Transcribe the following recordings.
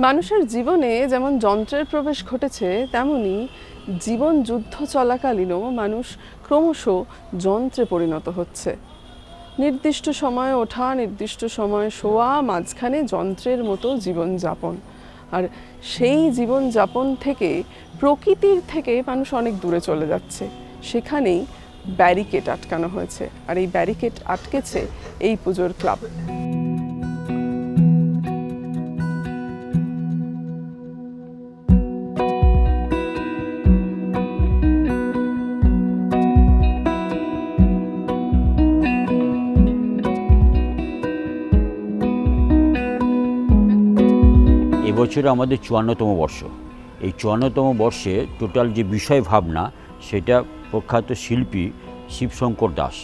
মানুষের জীবনে যেমন যন্ত্রের প্রবেশ ঘটেছে, তেমনি জীবন যুদ্ধ চলাকালীনও মানুষ ক্রমশ যন্ত্রে পরিণত হচ্ছে। নির্দিষ্ট সময়ে ওঠা, নির্দিষ্ট সময়ে শোয়া মাঝখানে যন্ত্রের মতো জীবনযাপন। আর সেই জীবনযাপন থেকে, প্রকৃতির থেকে মানুষ অনেক দূরে চলে যাচ্ছে। সেখানেই ব্যারিকেড আটকানো হয়েছে। আর এই ব্যারিকেড আটকেছে এই পুজোর ক্লাব। এবছর আমাদের চুয়ান্নতম বর্ষ। এই চুয়ান্নতম বর্ষে টোটাল যে বিষয় ভাবনা, সেটা প্রখ্যাত শিল্পী শিবশঙ্কর দাস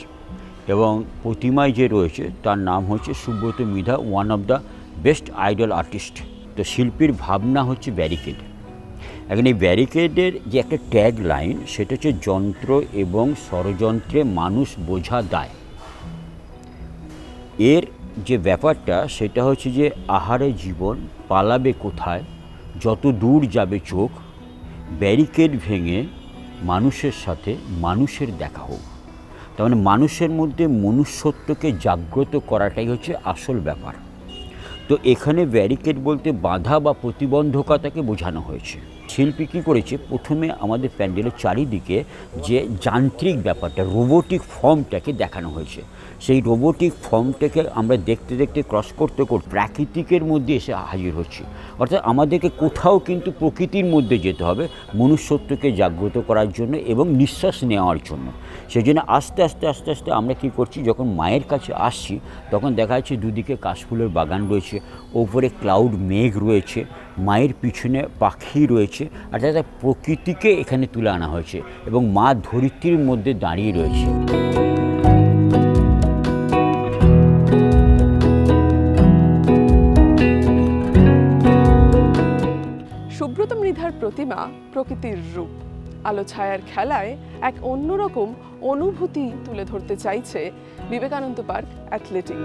এবং প্রতিমায় যে রয়েছে, তার নাম হচ্ছে Subrata Midha one of the best idol artist তো শিল্পীর ভাবনা হচ্ছে ব্যারিকেড এখন এই ব্যারিকেডের যে একটা ট্যাগ লাইন সেটা হচ্ছে যন্ত্র এবং ষড়যন্ত্রে মানুষ বোঝা দায়। এর যে ব্যাপারটা, সেটা হচ্ছে যে আহারে জীবন পালাবে কোথায়? যত দূর যাবে চোখ, ব্যারিকেড ভেঙে মানুষের সাথে মানুষের দেখা হোক। তার মানে মানুষের মধ্যে মনুষ্যত্বকে জাগ্রত করাটাই হচ্ছে আসল ব্যাপার। তো এখানে ব্যারিকেড বলতে বাধা বা প্রতিবন্ধকতাকে বোঝানো হয়েছে। শিল্পী কী করেছে? প্রথমে আমাদের প্যান্ডেলের চারিদিকে যে যান্ত্রিক ব্যাপারটা রোবোটিক ফর্মটাকে দেখানো হয়েছে। সেই রোবোটিক ফর্মটাকে আমরা দেখতে দেখতে ক্রস করতে করতে প্রাকৃতিকের মধ্যে এসে হাজির হচ্ছি। অর্থাৎ আমাদেরকে কোথাও কিন্তু প্রকৃতির মধ্যে যেতে হবে মনুষ্যত্বকে জাগ্রত করার জন্য এবং নিঃশ্বাস নেওয়ার জন্য। সেই জন্য আস্তে আস্তে আস্তে আস্তে আমরা কী করছি? যখন মায়ের কাছে আসছি, তখন দেখা যাচ্ছে দুদিকে কাশফুলের বাগান রয়েছে। ওপরে ক্লাউড মেঘ রয়েছে, মায়ের পিছনে পাখি রয়েছে অর্থাৎ প্রকৃতিকে এখানে তুলে আনা হয়েছে এবং মা ধরিত্রীর মধ্যে দাঁড়িয়ে রয়েছে। সুব্রত মৃধার প্রতিমা প্রকৃতির রূপ। আলো ছায়ার খেলায় এক অন্যরকম অনুভূতি তুলে ধরতে চাইছে বিবেকানন্দ পার্ক অ্যাথলেটিক।